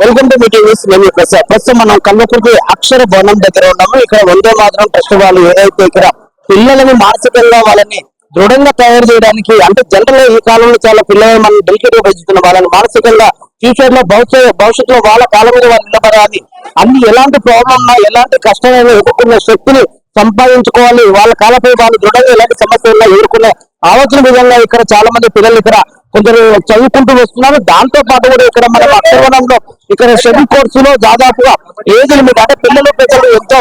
Welcome to meeting news Prasad ప్రస్తుతం మనం కల్వకుర్తి అక్షర భవనం దగ్గర ఉన్నాము. ఇక్కడ వందే మాత్రం ట్రస్ట్ వాళ్ళు ఏదైతే ఇక్కడ పిల్లలని మానసికంగా వాళ్ళని దృఢంగా తయారు చేయడానికి అంటే జనరల్ ఈ కాలంలో చాలా పిల్లలు మనం డెలికేట్గా పెంచుతున్న వాళ్ళని మానసికంగా ఫ్యూచర్లో భవిష్యత్ భవిష్యత్తులో వాళ్ళ కాలం మీద వాళ్ళు నిలబడాలి. అన్ని ఎలాంటి ప్రాబ్లం ఉన్నా ఎలాంటి కష్టమైన ఎదుర్కొన్న శక్తిని సంపాదించుకోవాలి. వాళ్ళ కాలపై వాళ్ళు దృఢంగా ఎలాంటి సమస్యలు ఉన్నా ఎదుర్కొనే ఆలోచన విధంగా ఇక్కడ చాలా మంది పిల్లలు ఇక్కడ కొందరు చదువుకుంటూ వస్తున్నారు. దాంతో పాటు కూడా ఇక్కడ మన అక్షరవనంలో ఇక్కడ షెడ్యూల్ కోర్సులో దాదాపుగా ఏజ్ల మీద అంటే పిల్లలు పెద్దలు ఎంతో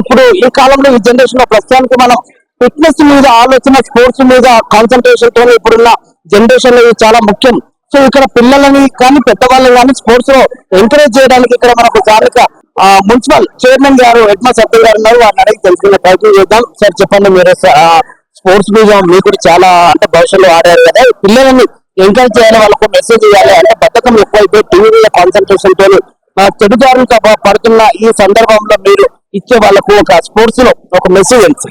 ఇప్పుడు ఈ కాలంలో ఈ జనరేషన్లో ప్రస్తుతానికి మనం ఫిట్నెస్ మీద ఆలోచన స్పోర్ట్స్ మీద కాన్సన్ట్రేషన్తో ఇప్పుడున్న జనరేషన్లో చాలా ముఖ్యం. సో ఇక్కడ పిల్లలని కానీ పెద్దవాళ్ళని కానీ స్పోర్ట్స్లో ఎంకరేజ్ చేయడానికి ఇక్కడ మనకు స్థానిక మున్సిపల్ చైర్మన్ గారు హెడ్ మాస్టర్ గారు ఉన్నారు. వారిని అడిగి తెలుసుకునే ప్రయత్నం చేద్దాం. సార్ చెప్పండి మీరు స్పోర్ట్స్ మీద మీకు కూడా చాలా అంటే భవిష్యత్తులో ఆడారు కదా. పిల్లలని ఎంకరేజ్ చేయాలి వాళ్ళకు మెసేజ్ ఇవ్వాలి. అంటే బద్ధకం ఎక్కువైపోయి టీవీ మీద కాన్సన్ట్రేషన్తో ఆ, చెడుదారులు పడుతున్న ఈ సందర్భంలో మీరు ఇచ్చే వాళ్ళకు ఒక స్పోర్ట్స్లో ఒక మెసేజ్ తెలుసు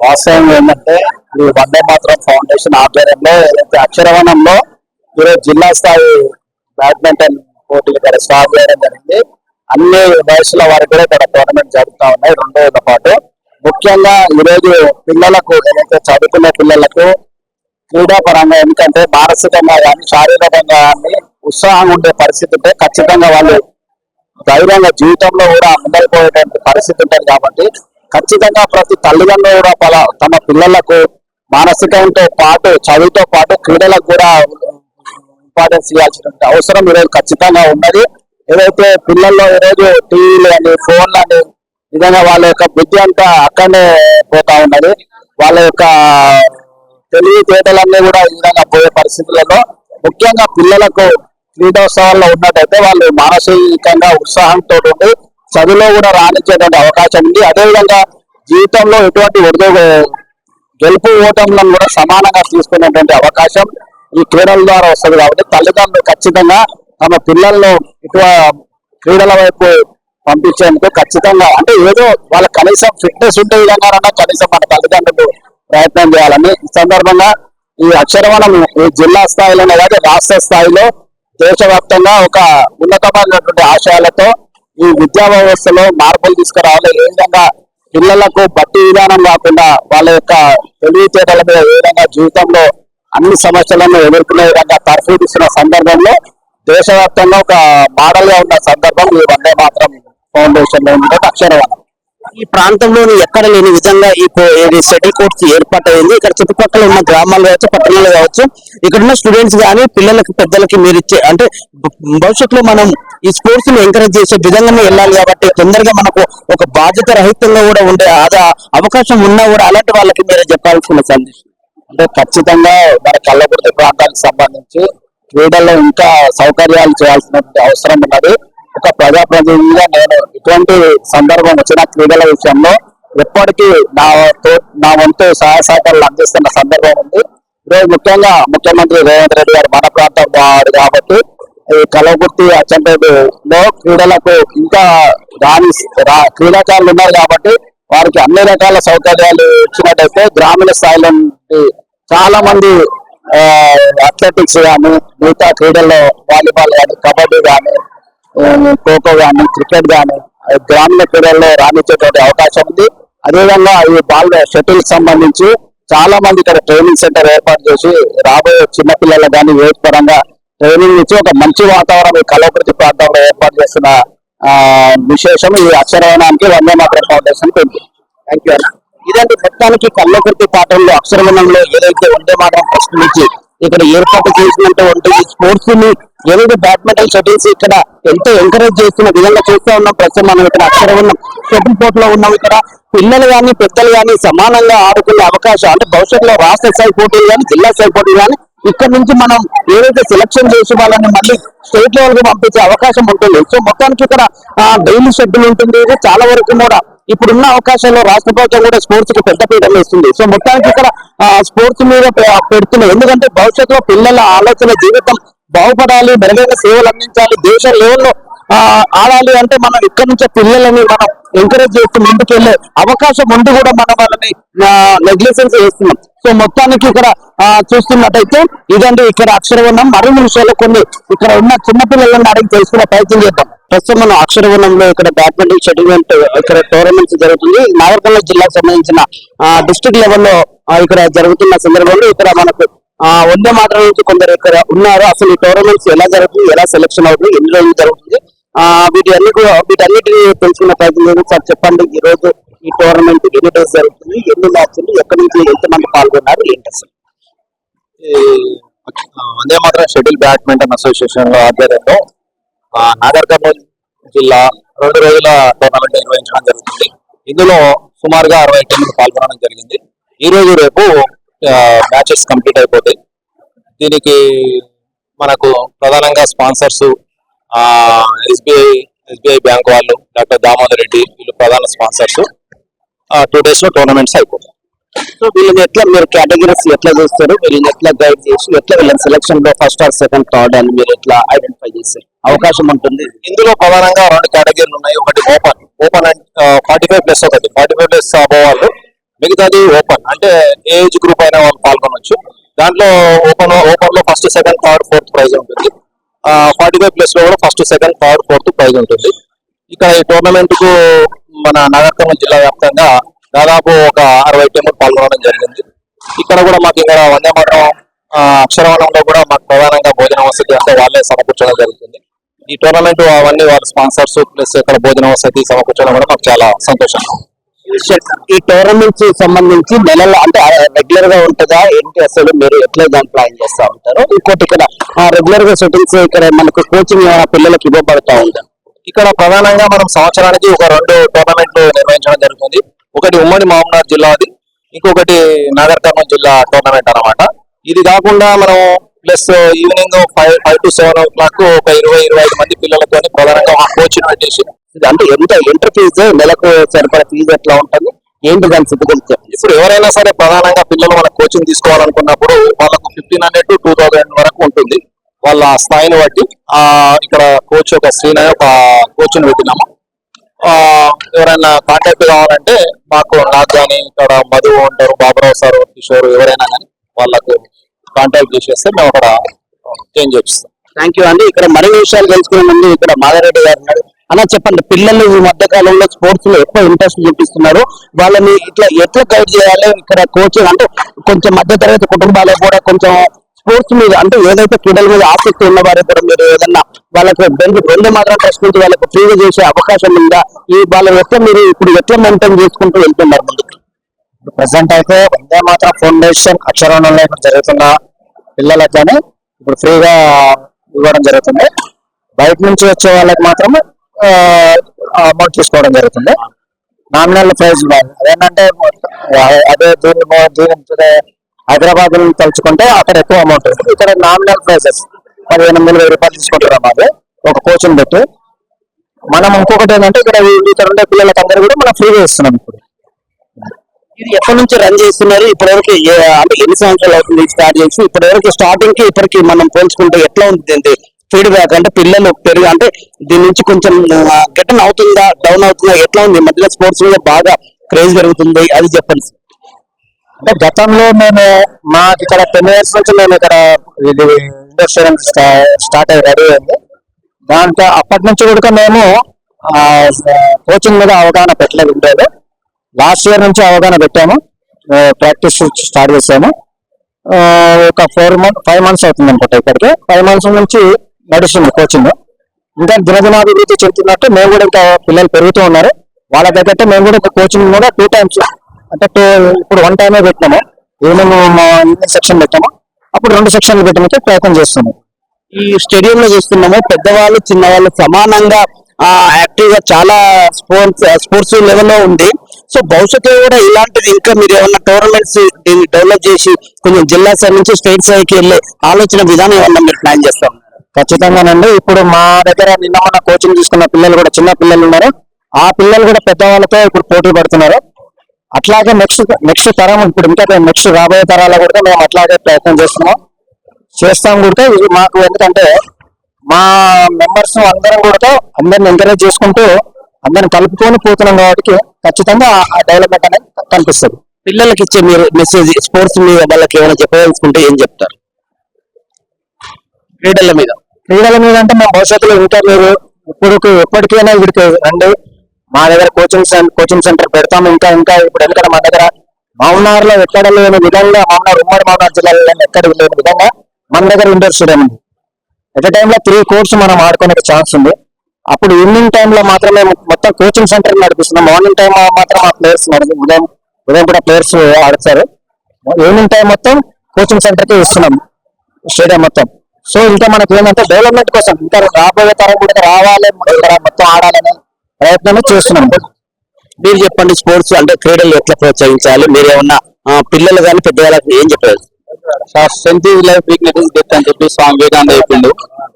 వాస్తవం ఏంటంటే ఈ వందే మాత్రం ఫౌండేషన్ ఆధ్వర్యంలో ఏదైతే అక్షరవనంలో ఈరోజు జిల్లా స్థాయి బ్యాడ్మింటన్ పోటీలు ఇక్కడ స్టార్ట్ చేయడం జరిగింది. అన్ని వయసుల వారికి కూడా ఇక్కడ టోర్నమెంట్ జరుగుతూ ఉన్నాయి. రెండు రోజుల పాటు ముఖ్యంగా ఈరోజు పిల్లలకు ఏదైతే చదువుకునే పిల్లలకు క్రీడాపరంగా ఎందుకంటే మానసికంగా కానీ శారీరకంగా కానీ ఉత్సాహంగా ఉండే పరిస్థితి ఉంటే ఖచ్చితంగా వాళ్ళు ధైర్యంగా జీవితంలో కూడా ముందరిపోయేటువంటి పరిస్థితి ఉంటుంది కాబట్టి ఖచ్చితంగా ప్రతి తల్లిదండ్రులు కూడా పల- తమ పిల్లలకు మానసికంతో పాటు చదువుతో పాటు క్రీడలకు కూడా ఇంపార్టెన్స్ ఇవ్వాల్సిన అవసరం ఈరోజు ఖచ్చితంగా ఉన్నది. ఏదైతే పిల్లల్లో ఈరోజు టీవీలు అని ఫోన్లు అని నిజంగా వాళ్ళ యొక్క బుద్ధి అంతా అక్కడనే పోతా ఉన్నది. వాళ్ళ యొక్క తెలివితేటలన్నీ కూడా ఈ విధంగా పోయే పరిస్థితులలో ముఖ్యంగా పిల్లలకు క్రీడోత్సవాల్లో ఉన్నట్టయితే వాళ్ళు మానసికంగా ఉత్సాహంతో ఉండి చదువులో కూడా రాణించేటువంటి అవకాశం ఉంది. అదేవిధంగా జీవితంలో ఎటువంటి ఉద్యోగ గెలుపు ఓటములను కూడా సమానంగా తీసుకునేటువంటి అవకాశం ఈ క్రీడల ద్వారా వస్తుంది కాబట్టి తల్లిదండ్రులు ఖచ్చితంగా తమ పిల్లలను ఇటువ క్రీడల వైపు పంపించేందుకు ఖచ్చితంగా అంటే ఏదో వాళ్ళ కనీసం ఫిట్నెస్ ఉండే విధంగా కనీసం మన తల్లిదండ్రులు ప్రయత్నం చేయాలని ఈ సందర్భంగా ఈ అక్షరవనం ఈ జిల్లా స్థాయిలోనే కాదు రాష్ట్ర స్థాయిలో దేశవ్యాప్తంగా ఒక ఉన్నతమైనటువంటి ఆశయాలతో ఈ విద్యా వ్యవస్థలో మార్పులు తీసుకురావాలి. ఏ విధంగా పిల్లలకు బట్టి విధానం కాకుండా వాళ్ళ యొక్క తెలివితేటల మీద ఏ విధంగా జీవితంలో అన్ని సమస్యలను ఎదుర్కొనే విధంగా తర్ఫీదిస్తున్న సందర్భంలో దేశవ్యాప్తంగా ఒక మోడల్గా ఉన్న సందర్భం ఈ వందే మాత్రం ఫౌండేషన్లో ఉంది అక్షరవనం. ఈ ప్రాంతంలోని ఎక్కడ లేని విధంగా ఈ పో- ఇది షటిల్ కోర్ట్స్ ఏర్పాటైంది. ఇక్కడ చుట్టుపక్కల ఉన్న గ్రామాలు కావచ్చు పట్టణాలు కావచ్చు ఇక్కడ ఉన్న స్టూడెంట్స్ కానీ పిల్లలకి పెద్దలకి మీరు ఇచ్చే అంటే భవిష్యత్తులో మనం ఈ స్పోర్ట్స్ని ఎంకరేజ్ చేసే విధంగానే వెళ్ళాలి కాబట్టి తొందరగా మనకు ఒక బాధ్యత రహితంగా కూడా ఉండే ఆదా అవకాశం ఉన్నా కూడా అలాంటి వాళ్ళకి మీరు చెప్పాల్సిన సందేశం. అంటే ఖచ్చితంగా మన కల్లకుర్తి ప్రాంతానికి సంబంధించి క్రీడల్లో ఇంకా సౌకర్యాలు చేయాల్సిన అవసరం ఉన్నది. ఒక ప్రజాప్రతినిధిగా నేను ఇటువంటి సందర్భం వచ్చిన క్రీడల విషయంలో ఎప్పటికీ నా నా వంతు సహాయ సహకారాలు అందిస్తున్న సందర్భం ఉంది. ఈరోజు ముఖ్యంగా ముఖ్యమంత్రి రేవంత్ రెడ్డి గారు మన ప్రాంతం వాడు కాబట్టి ఈ కలవకుర్తి అచ్చంపేటలో క్రీడలకు ఇంకా రాని రా- క్రీడాకారులు ఉన్నారు కాబట్టి వారికి అన్ని రకాల సౌకర్యాలు ఇచ్చినట్టయితే గ్రామీణ స్థాయిలో చాలా మంది అథ్లెటిక్స్ కానీ మిగతా క్రీడల్లో వాలీబాల్ కానీ కబడ్డీ కానీ ఖోఖో కానీ క్రికెట్ కానీ గ్రామీణ క్రీడల్లో రాణించేటువంటి అవకాశం ఉంది. అదేవిధంగా ఈ బాల్ షటిల్ సంబంధించి చాలా మంది ఇక్కడ ట్రైనింగ్ సెంటర్ ఏర్పాటు చేసి రాబోయే చిన్నపిల్లలకు కానీ ఏజ్ పరంగా ట్రైనింగ్ ఇచ్చి ఒక మంచి వాతావరణం ఈ కలవకృతి ప్రాంతంలో ఏర్పాటు చేసిన విశేషం ఈ అక్షరవనానికి వందే మాత్రం ఫౌండేషన్ ఉంది థ్యాంక్ యూ అన్న. ఇదండి మొత్తానికి కల్లకుర్తి పాఠంలో అక్షరవనంలో ఏదైతే వందే మాత్రం ఫస్ట్ నుంచి ఇక్కడ ఏర్పాటు చేసినటువంటి స్పోర్ట్స్ని ఏదైతే బ్యాడ్మింటన్ షటిల్స్ ఇక్కడ ఎంతో ఎంకరేజ్ చేస్తున్న విధంగా చూస్తూ ఉన్నాం. ప్రస్తుతం మనం ఇక్కడ అక్షరవనం షటిల్ కోర్ట్లో ఉన్నాం ఇక్కడ. పిల్లలు కానీ పెద్దలు కానీ సమానంగా ఆడుకునే అవకాశం అంటే భవిష్యత్తులో రాష్ట్ర స్థాయి పోటీలు కానీ జిల్లా స్థాయి పోటీలు కానీ ఇక్కడ నుంచి మనం ఏదైతే సెలక్షన్ చేసి వాళ్ళని మళ్ళీ స్టేట్ లెవెల్కు పంపించే అవకాశం ఉంటుంది. సో మొత్తానికి ఇక్కడ డైలీ షెడ్యూల్ ఉంటుంది. చాలా వరకు కూడా ఇప్పుడున్న అవకాశాల్లో రాష్ట్ర ప్రభుత్వం కూడా స్పోర్ట్స్కి పెద్ద పీఠం వేస్తుంది. సో మొత్తానికి ఇక్కడ స్పోర్ట్స్ మీద పెడుతున్నాయి పెడుతున్నారు ఎందుకంటే భవిష్యత్తులో పిల్లల ఆలోచన జీవితం బాగుపడాలి మెరుగైన సేవలు అందించాలి దేశ లెవెల్లో ఆడాలి అంటే మనం ఇక్కడ నుంచే పిల్లలని మనం ఎంకరేజ్ చేస్తూ ముందుకెళ్ళే అవకాశం ఉండి కూడా మనం వాళ్ళని నెగ్లిజెన్స్ చేస్తున్నాం. సో మొత్తానికి ఇక్కడ చూస్తున్నట్టయితే ఇదండి ఇక్కడ అక్షరవర్ణం. మరో నిమిషాలు కొన్ని ఇక్కడ ఉన్న చిన్నపిల్లలని అడిగి తెలుసుకునే ప్రయత్నం చేద్దాం. ప్రస్తుతం మనం అక్షరవనంలో ఇక్కడ బ్యాడ్మింటన్ సెటిల్మెంట్ ఇక్కడ టోర్నమెంట్స్ జరుగుతుంది. నాగర్కర్నూలు జిల్లాకు సంబంధించిన డిస్టిక్ లెవెల్లో ఇక్కడ జరుగుతున్న సందర్భంలో ఇక్కడ మనకు ఆ వందే మాత్రం నుంచి కొందరు ఇక్కడ ఉన్నారు. అసలు ఈ టోర్నమెంట్స్ ఎలా జరుగుతుంది ఎలా సెలెక్షన్ అవుతుంది ఎన్ని రోజులు జరుగుతుంది? ఆ వీటి అన్ని వీటన్నిటిని తెలుసుకున్న ప్రయత్నం సార్ చెప్పండి ఈ రోజు ఈ టోర్నమెంట్ ఎన్ని డేస్ జరుగుతుంది ఎన్ని మ్యాచ్లు ఎక్కడి నుంచి ఎంతమంది పాల్గొన్నారు ఏంటి అసలు? వందే మాత్రం షెడ్యూల్ బ్యాడ్మింటన్ అసోసియేషన్ ఆధ్వర్యంలో నాగర్ కర్నూలు జిల్లా రెండు రోజుల టోర్నమెంట్ నిర్వహించడం జరుగుతుంది. ఇందులో సుమారుగా అరవై టీంలు పాల్గొనడం జరిగింది. ఈ రోజు రేపు మ్యాచెస్ కంప్లీట్ అయిపోతాయి. దీనికి మనకు ప్రధానంగా స్పాన్సర్స్ ఎస్బీఐ ఎస్బీఐ బ్యాంక్ వాళ్ళు డాక్టర్ దామోదర్ రెడ్డి వీళ్ళు ప్రధాన స్పాన్సర్స్. టూ డేస్లో టోర్నమెంట్స్ అయిపోతాయి. సో వీళ్ళని ఎట్లా మీరు కేటగిరీస్ ఎట్లా చూస్తారు? వీళ్ళని ఎట్లా గైడ్ చేసి ఎట్లా వీళ్ళని సెలక్షన్లో ఫస్ట్ ఆర్ సెకండ్ థర్డ్ అని మీరు ఎట్లా ఐడెంటిఫై చేస్తారు? అవకాశం ఉంటుంది. ఇందులో ప్రధానంగా రెండు కేటగిరీలు ఉన్నాయి. ఒకటి open open and forty five plus ఒకటి. ఫార్టీ ఫైవ్ ప్లస్ అబోవ్ వాళ్ళు మిగతాది ఓపెన్ అంటే ఏజ్ గ్రూప్ అయినా వాళ్ళు పాల్గొనవచ్చు దాంట్లో ఓపెన్ ఓపెన్లో first second third fourth prize ఉంటుంది. ఫార్టీ ఫైవ్ ప్లస్లో కూడా first second third fourth prize ఉంటుంది. ఇక్కడ ఈ టోర్నమెంట్కు మన నాగర్కర్నూలు జిల్లా వ్యాప్తంగా దాదాపు ఒక అరవై టీములు పాల్గొనడం జరిగింది. ఇక్కడ కూడా మాకు ఇక్కడ వందే మాత్రం అక్షరవనంలో కూడా మాకు ప్రధానంగా భోజన వసతి అంటే వాళ్ళే సమకూర్చడం జరుగుతుంది. ఈ టోర్నమెంట్ అవన్నీ వాళ్ళ స్పాన్సర్స్ ప్లస్ ఇక్కడ భోజన వసతి సమకూర్చడం కూడా మాకు చాలా సంతోషం. ఈ టోర్నమెంట్ సంబంధించి నెలల అంటే రెగ్యులర్గా ఉంటుందా? ఏంటి అసలు మీరు ఎట్లా దాన్ని ప్లాన్ చేస్తా ఉంటారు? ఇంకోటి ఇక్కడ రెగ్యులర్గా సెటిల్స్ ఇక్కడ మనకు కోచింగ్ పిల్లలకి ఇవ్వబడతా ఉందా. ఇక్కడ ప్రధానంగా మనం సంవత్సరానికి ఒక రెండు టోర్నమెంట్లు నిర్వహించడం జరుగుతుంది. ఒకటి ఉమ్మడి మహబూబ్నగర్ జిల్లాది ఇంకొకటి నాగర్ కర్నూలు జిల్లా టోర్నమెంట్ అనమాట ఇది కాకుండా మనం plus evening five five to seven o'clock ఒక ఇరవై ఇరవై ఐదు మంది పిల్లలతో ప్రధానంగా కోచింగ్ పెట్టేసి అంటే ఎంత ఎంటర్ ఫీజు నెలకు సరిపడా ఫీజు ఎట్లా ఉంటుంది ఏంటి దాని స్థితిగతి ఇప్పుడు ఎవరైనా సరే ప్రధానంగా పిల్లలు మన కోచింగ్ తీసుకోవాలనుకున్నప్పుడు వాళ్ళకు fifteen hundred to two thousand వరకు ఉంటుంది. వాళ్ళ స్థాయిని బట్టి ఆ ఇక్కడ కోచ్ ఒక శ్రీన్ ఒక కోచ్ని పెట్టినాము. ఆ ఎవరైనా కాంటాక్ట్ కావాలంటే మాకు నాకు కానీ ఇక్కడ మధు ఉంటారు బాబురావు సార్ కిషోర్ ఎవరైనా కానీ వాళ్ళకు కాంటాక్ట్ చేసేస్తే మేము అక్కడ చేంజ్ చేపిస్తాం. థ్యాంక్ యూ అండి. ఇక్కడ మరిన్ని విషయాలు తెలుసుకునే ముందు ఇక్కడ మాధారెడ్డి గారు అలా చెప్పండి. పిల్లలు ఈ మధ్య కాలంలో స్పోర్ట్స్లో ఎక్కువ ఇంట్రెస్ట్ చూపిస్తున్నారు. వాళ్ళని ఇట్లా ఎట్లా గైడ్ చేయాలి? ఇక్కడ కోచింగ్ అంటే కొంచెం మధ్య తరగతి కుటుంబాలకు కూడా కొంచెం స్పోర్ట్స్ మీద అంటే ఏదైతే క్రీడల మీద ఆసక్తి ఉన్న వారు కూడా మీరు ఏదన్నా వాళ్ళకి బెంచ్ రెండు మాత్రం ట్రస్ట్ వాళ్ళకి ఫ్రీగా చేసే అవకాశం ఉందా? ఈ వాళ్ళని ఎట్లా మీరు ఇప్పుడు ఎట్లా మెయింటైన్ చేసుకుంటూ వెళ్తున్నారు ముందుకు? ప్రజెంట్ అయితే వందే మాత్రం ఫౌండేషన్ అక్షరంలో జరుగుతున్న పిల్లలకు కానీ ఇప్పుడు ఫ్రీగా ఇవ్వడం జరుగుతుంది. బయట నుంచి వచ్చే వాళ్ళకి మాత్రం అమౌంట్ తీసుకోవడం జరుగుతుంది. నామినల్ ప్రైజ్ అదేంటంటే అదే దీని దీని హైదరాబాద్ నుంచి తలుచుకుంటే అక్కడ ఎక్కువ అమౌంట్ ఇక్కడ నామినల్ ప్రైజెస్ పదిహేను వందల వెయ్యి రూపాయలు తీసుకుంటున్నాం అన్నది ఒక కోచింగ్ పెట్టి. మనం ఇంకొకటి ఏంటంటే ఇక్కడ ఇక్కడ ఉండే పిల్లలకి అందరూ కూడా మనం ఫ్రీగా ఇస్తున్నాం ఇప్పుడు. ఇది ఎప్పటి నుంచి రన్ చేస్తున్నారు? ఇప్పటివరకు ఏ- అంటే ఎన్ని సంవత్సరాలు అవుతుంది స్టార్ట్ చేసి? ఇప్పటివరకు స్టార్టింగ్కి ఇప్పటికి మనం పోల్చుకుంటే ఎట్లా ఉంది ఫీడ్బ్యాక్ అంటే పిల్లలు పెరుగు అంటే దీని నుంచి కొంచెం గెటన్ అవుతుందా డౌన్ అవుతుందా ఎట్లా ఉంది? మధ్యలో స్పోర్ట్స్ మీద బాగా క్రేజ్ జరుగుతుంది అది చెప్పండి. అంటే గతంలో మేము మాకు ఇక్కడ టెన్ ఇయర్స్ నుంచి మేము ఇక్కడ ఇది ఇండోర్ స్టార్ట్ అయ్యి రెడీ అయింది దాంట్లో అప్పటి నుంచి కూడా మేము కోచింగ్ మీద అవగాహన పెట్టలేదు ఉండేది. లాస్ట్ ఇయర్ నుంచి అవగాహన పెట్టాము. ప్రాక్టీస్ స్టార్ట్ చేసాము. ఒక ఫోర్ మంత్ ఫైవ్ మంత్స్ అవుతుంది అనుకుంటా ఇప్పటికి. ఫైవ్ మంత్స్ నుంచి నడుస్తుంది కోచింగ్ ఇంకా దినదినాభివృద్ధి చెందుతున్నట్టు మేము కూడా ఇంకా పిల్లలు పెరుగుతూ ఉన్నారు. వాళ్ళ దగ్గర మేము కూడా ఒక కోచింగ్ కూడా టూ టైమ్స్ అంటే టూ ఇప్పుడు వన్ టైమే పెట్టినాము. ఈవినింగ్ ఈవినింగ్ సెక్షన్ పెట్టాము. అప్పుడు రెండు సెక్షన్లు పెట్టడానికి ప్రయత్నం చేస్తున్నాము. ఈ స్టేడియంలో చూస్తున్నాము పెద్దవాళ్ళు చిన్నవాళ్ళు సమానంగా యాక్టివ్గా చాలా స్పోర్ట్స్ స్పోర్ట్స్ లెవెల్లో ఉంది. సో భవిష్యత్తులో కూడా ఇలాంటిది ఇంకా మీరు ఏమన్నా టోర్నమెంట్స్ దీన్ని డెవలప్ చేసి కొంచెం జిల్లా స్థాయి నుంచి స్టేట్ స్థాయికి వెళ్ళే ఆలోచన విధానం ఏమన్నా మీరు ప్లాన్ చేస్తాం ఖచ్చితంగానండి. ఇప్పుడు మా దగ్గర నిన్న మొన్న కోచింగ్ తీసుకున్న పిల్లలు కూడా చిన్న పిల్లలు ఉన్నారు. ఆ పిల్లలు కూడా పెద్దవాళ్ళతో ఇప్పుడు పోటీ పడుతున్నారు. అట్లాగే నెక్స్ట్ నెక్స్ట్ తరం ఇప్పుడు ఇంకా నెక్స్ట్ రాబోయే తరాల కూడా మేము అట్లాగే ప్రయత్నం చేస్తున్నాం. చేస్తాం కూడా. ఇది మాకు ఎందుకంటే మా మెంబర్స్ అందరం కూడా అందరిని ఎంకరేజ్ చేసుకుంటూ అందరిని కలుపుకొని పోతున్నాం కాబట్టి ఖచ్చితంగా ఆ డెవలప్మెంట్ అనేది కనిపిస్తుంది. పిల్లలకి ఇచ్చే మీరు మెసేజ్ స్పోర్ట్స్ మీద వాళ్ళకి ఏమైనా చెప్పదలుచుకుంటే ఏం చెప్తారు? క్రీడల మీద. క్రీడల మీద అంటే మా భవిష్యత్తులో ఇంకా మీరు ఇప్పుడు ఎప్పటికైనా ఇక్కడికి రండి. మా దగ్గర కోచింగ్ సెంటర్ కోచింగ్ సెంటర్ పెడతాము. ఇంకా ఇంకా ఇప్పుడు ఎందుకంటే మా దగ్గర మామనార్లో ఎక్కడ లేని విధంగా మామనార్ ఉమ్మడి మామనార్ జిల్లాలో ఎక్కడ లేని విధంగా మన దగ్గర ఇండోర్ స్టేడియం ఉంది. ఎట్ టైంలో త్రీ కోర్స్ మనం ఆడుకునే ఛాన్స్ ఉంది. అప్పుడు ఈవినింగ్ టైంలో మాత్రమే మొత్తం కోచింగ్ సెంటర్ నడిపిస్తున్నాం. మార్నింగ్ టైం మాత్రం మా ప్లేయర్స్ నడిపి ఉదయం ఉదయం కూడా ప్లేయర్స్ ఆడతారు. ఈవినింగ్ టైం మొత్తం కోచింగ్ సెంటర్కి ఇస్తున్నాం. స్టేడియం మొత్తం. సో ఇంకా మనకి ఏంటంటే డెవలప్మెంట్ కోసం ఇంకా రాబోయే తరం కూడా రావాలి మొత్తం ఆడాలనే ప్రయత్నం చేస్తున్నాం. మీరు చెప్పండి స్పోర్ట్స్ అంటే క్రీడలు ఎట్లా ప్రోత్సహించాలి? మీరు ఏమన్నా ఆ, పిల్లలు కానీ పెద్దవాళ్ళకి ఏం చెప్పారు strength is life weakness death అని చెప్పి స్వామి వివేకానంద చెప్పిండు.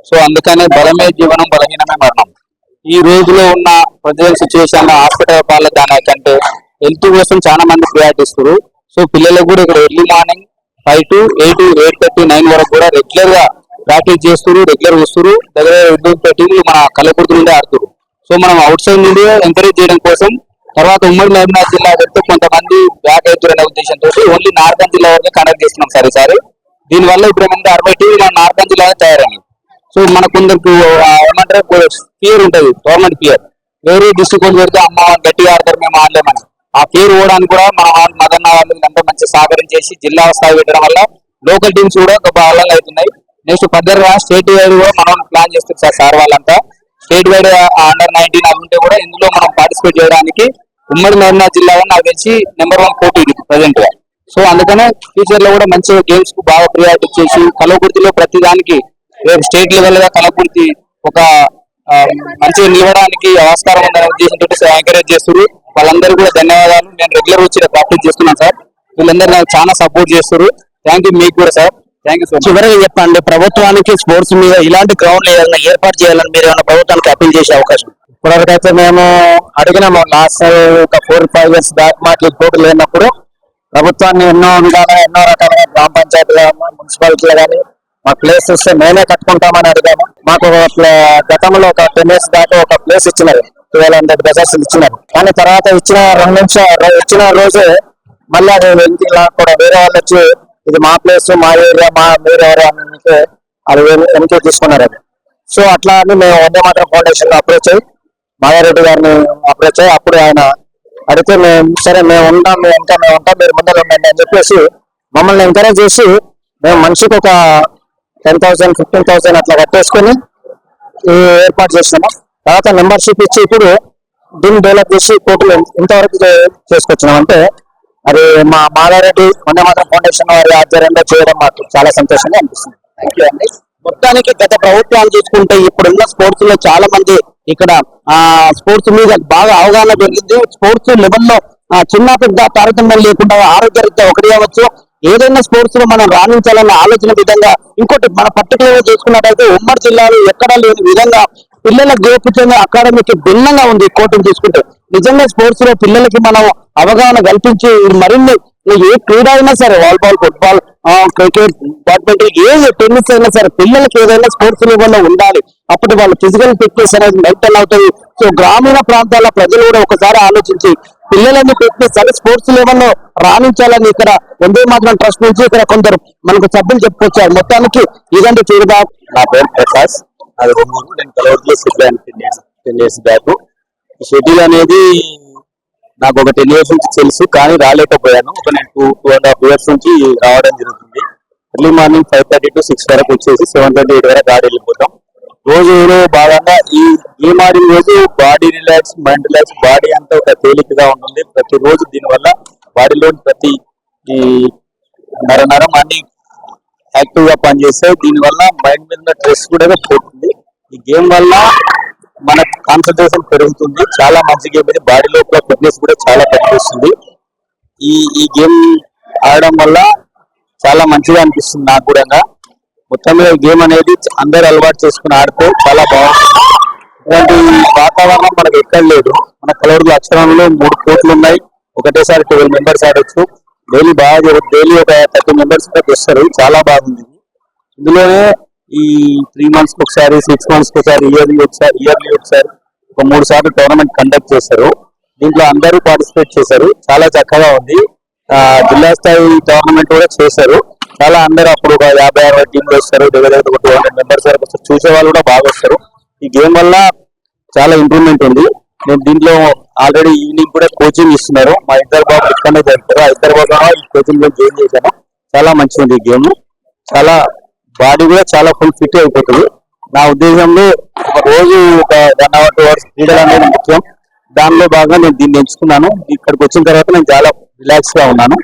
సో అందుకనే బలమే జీవనం బలహీనమే మరణం. ఈ రోజులో ఉన్న ప్రజల సిచ్యువేషన్ హాస్పిటల్ పాల దానికంటే హెల్త్ కోసం చాలా మంది ప్రయాటిస్తారు సో పిల్లలకు కూడా ఇక్కడ early morning five to eight eight thirty nine వరకు కూడా రెగ్యులర్గా ప్రాక్టీస్ చేస్తారు రెగ్యులర్ వస్తారు దగ్గర ఇద్దరు టీంలు మన కళ్ళకుర్తి నుండి ఆడుతారు సో మనం అవుట్ సైడ్ నుండి ఎంకరేజ్ చేయడం కోసం తర్వాత ఉమ్మడి మహబూబ్నాథ్ జిల్లా వెళ్తే కొంతమంది బ్యాక్ అవుతారనే ఉద్దేశంతో ఓన్లీ నార్థన్ జిల్లా వరకు కనెక్ట్ చేస్తున్నాం సరే ఈసారి. దీనివల్ల ఇప్పుడు ఏమంటే అరవై టీవీ మన నార్థన్ జిల్లాలో తయారైంది సో మన కొందరికి ఏమంటారు? ఫియర్ ఉంటుంది గవర్నమెంట్ ఫియర్ వేరే డిస్ట్రిక్ట్ వాళ్ళు పెడితే అమ్మ గట్టిగా ఆడతారు మేము ఆడలేమని. ఆ ఫియర్ పోవడానికి కూడా మన వాళ్ళు మదన్న వాళ్ళు అంతా మంచి సహకరించేసి జిల్లా స్థాయి పెట్టడం వల్ల లోకల్ టీమ్స్ కూడా ఒక బలంగా అవుతున్నాయి. నెక్స్ట్ ఫర్దర్గా స్టేట్ వైడ్ కూడా మనం ప్లాన్ చేస్తాం సార్ సార్ వాళ్ళంతా. స్టేట్ వైడ్ అండర్ నైన్టీన్ అవి ఉంటే కూడా ఇందులో మనం పార్టిసిపేట్ చేయడానికి ఉమ్మడి మహబూబ్నగర్ జిల్లాలో నాకు తెలిసి నెంబర్ వన్ పోటీ ఇది ప్రజెంట్గా. సో అందుకనే ఫ్యూచర్లో కూడా మంచిగా గేమ్స్కు బాగా ప్రియారిటీ చేసి కలవకుర్తిలో ప్రతి దానికి స్టేట్ లెవెల్గా కలవకుర్తి ఒక ఆ, మంచిగా నిలవడానికి ఆస్కారం ఉందనే ఉద్దేశంతో ఎంకరేజ్ చేస్తారు వాళ్ళందరూ కూడా ధన్యవాదాలు. నేను రెగ్యులర్ వచ్చి ప్రాక్టీస్ చేస్తున్నాను సార్. వీళ్ళందరూ నాకు చాలా సపోర్ట్ చేస్తారు థ్యాంక్ యూ మీకు కూడా సార్. చివరిగా చెప్పండి ప్రభుత్వానికి స్పోర్ట్స్ మీద ఇలాంటి గ్రౌండ్ ఏదైనా ఏర్పాటు చేయాలని మీరు ఏమైనా ప్రభుత్వానికి అప్పీల్ చేసే అవకాశం? ఉందా? ఇప్పటివరకైతే మేము అడిగినాము లాస్ట్ ఒక ఫోర్ ఫైవ్ ఇయర్స్ బ్యాక్ మాకు పోటీ లేనప్పుడు ప్రభుత్వాన్ని ఎన్నో విధాలుగా ఎన్నో రకాలుగా గ్రామ పంచాయతీగా మున్సిపాలిటీలో కానీ మా ప్లేస్ ఇస్తే మేమే కట్టుకుంటామని అడిగాము. మాకు గతంలో ఒక టెన్ ఇయర్స్ దాకా ఒక ప్లేస్ ఇచ్చినారు ట్వెల్వ్ హండ్రెడ్ గజాస్ ఇచ్చినారు. కానీ తర్వాత ఇచ్చిన రెండు నిమిషాలు ఇచ్చిన రోజే మళ్ళీ అది వెనక్కి కూడా వేరే వాళ్ళు వచ్చి ఇది మా ప్లేస్ మా ఏరియా మా మీరు ఏరియా అని మీకు అది తీసుకున్నారు అది సో అట్లా అని మేము వందే మాత్రం ఫౌండేషన్లో అప్రోచ్ అయ్యి మాయారెడ్డి గారిని అప్రోచ్ అయ్యి అప్పుడు ఆయన అడిగితే మేము సరే మేము ఉంటాం మేము ఉంటాం మేము ఉంటాం మీరు ముందర ఉండండి అని చెప్పేసి మమ్మల్ని ఎంకరేజ్ చేసి మేము మనిషికి ఒక టెన్ థౌసండ్ ఫిఫ్టీన్ థౌసండ్ అట్లా కట్టేసుకొని ఏర్పాటు చేసినాము. తర్వాత మెంబర్షిప్ ఇచ్చి ఇప్పుడు దీన్ని డెవలప్ చేసి కోర్టులు ఇంతవరకు చేసుకొచ్చినాం అంటే మరి మా మాలారెడ్డి వందే మాత్రం ఫౌండేషన్ వారి ఆధ్వర్యంలో చేయడం మాకు చాలా సంతోషంగా అనిపిస్తుంది. థ్యాంక్ యూ అండి. మొత్తానికి గత ప్రభుత్వాలు చూసుకుంటే ఇప్పుడున్న స్పోర్ట్స్లో చాలా మంది ఇక్కడ ఆ స్పోర్ట్స్ మీద బాగా అవగాహన పెరిగింది. స్పోర్ట్స్ లెవెల్లో చిన్న పెద్ద తారతమ్యం లేకుండా ఆరోగ్యరీత్యా ఒకటి అవ్వచ్చు ఏదైనా స్పోర్ట్స్లో మనం రాణించాలన్న ఆలోచన విధంగా ఇంకోటి మన పర్టికులర్గా చూసుకున్నట్టయితే ఉమ్మడి జిల్లాలో ఎక్కడా లేని విధంగా పిల్లల గోపుచంగా అకాడమీకి భిన్నంగా ఉంది కోర్టును తీసుకుంటే నిజంగా స్పోర్ట్స్లో పిల్లలకి మనం అవగాహన కల్పించి మరిన్ని ఏ క్రీడ అయినా సరే వాలీబాల్ ఫుట్బాల్ క్రికెట్ బ్యాడ్మింటన్ ఏ టెన్నిస్ అయినా సరే పిల్లలకి ఏదైనా స్పోర్ట్స్ లెవెల్లో ఉండాలి. అప్పుడు వాళ్ళ ఫిజికల్ ఫిట్నెస్ అనేది మెయింటైన్ అవుతుంది. సో గ్రామీణ ప్రాంతాల ప్రజలు కూడా ఒకసారి ఆలోచించి పిల్లలని ఫిట్నెస్ అని స్పోర్ట్స్ లెవెల్లో రాణించాలని ఇక్కడ వందే మాత్రం ట్రస్ట్ నుంచి ఇక్కడ కొందరు మనకు సభ్యులు చెప్పుకొచ్చారు. మొత్తానికి ఇదంటే చూడదా. నా పేరు ప్రకాష్. అది ఒంగోలు నేను కలవట్లో settle ten years ten years back. ఈ షెడ్యూల్ అనేది నాకు ఒక టెన్ ఇయర్స్ నుంచి తెలుసు కానీ రాలేకపోయాను. ఒక నేను two two and half years నుంచి రావడం జరుగుతుంది. Early morning five thirty to six వరకు వచ్చేసి సెవెన్ థర్టీ ఎయిట్ వరకు ఆడి వెళ్ళిపోతాం. రోజు భాగంగా ఈ ఈ మార్నింగ్ రోజు body relax mind relax body అంతా ఒక తేలికగా ఉంటుంది. ప్రతిరోజు దీనివల్ల బాడీలోని ప్రతి ఈ నర నరం అన్ని యాక్టివ్గా పనిచేస్తాయి దీని వల్ల మైండ్ మీద స్ట్రెస్ కూడా పోతుంది. ఈ గేమ్ వల్ల మన కాన్సన్ట్రేషన్ పెరుగుతుంది. చాలా మంచి గేమ్ ఇది. బాడీ లోపల ఫిట్నెస్ కూడా చాలా పనిచేస్తుంది ఈ ఈ గేమ్ ఆడడం వల్ల చాలా మంచిగా అనిపిస్తుంది నాకు కూడా. మొత్తం మీద గేమ్ అనేది అందరు అలవాటు చేసుకుని ఆడితే చాలా బాగుంటుంది. ఇలాంటి వాతావరణం మనకు ఎక్కడ లేదు. మన కలవరుల అక్షరంలో మూడు కోట్లు ఉన్నాయి. ఒకటేసారి ట్వెల్వ్ మెంబర్స్ ఆడొచ్చు. డైలీ బాగా డైలీ ఒక థర్టీ మెంబర్స్ దాకా వస్తారు చాలా బాగుంది. ఇందులోనే ఈ త్రీ మంత్స్ ఒకసారి సిక్స్ మంత్స్ ఒకసారి ఇయర్లీ ఒకసారి ఇయర్లీ ఒకసారి ఒక మూడు సార్లు టోర్నమెంట్ కండక్ట్ చేస్తారు. దీంట్లో అందరూ పార్టిసిపేట్ చేశారు. చాలా చక్కగా ఉంది. జిల్లా స్థాయి టోర్నమెంట్ కూడా చేశారు. చాలా అందరూ అప్పుడు ఒక యాభై అరవై టీంలు వస్తారు. దగ్గర దగ్గర ఒక టూ హండ్రెడ్ మెంబర్స్ వరకు వస్తారు. చూసే వాళ్ళు కూడా బాగా వస్తారు. ఈ గేమ్ వల్ల చాలా ఇంప్రూవ్మెంట్ ఉంది. నేను దీంట్లో ఆల్రెడీ ఈవినింగ్ కూడా కోచింగ్ ఇస్తున్నారు. మా ఇద్దరు బాబు ఇక్కడనే జరుగుతారు ఆ ఇద్దరు బాబు ఈ కోచింగ్లో గేమ్ చేశాను. చాలా మంచిగా ఉంది ఈ గేమ్ చాలా బాడీ కూడా చాలా ఫుల్ ఫిట్ అయిపోతుంది. నా ఉద్దేశంలో ఒక రోజు ఒక వన్ అవర్ టూ అవర్స్ క్రీడలు అనేది ముఖ్యం. దానిలో భాగంగా నేను దీన్ని ఎంచుకున్నాను. ఇక్కడికి వచ్చిన తర్వాత నేను చాలా రిలాక్స్గా ఉన్నాను.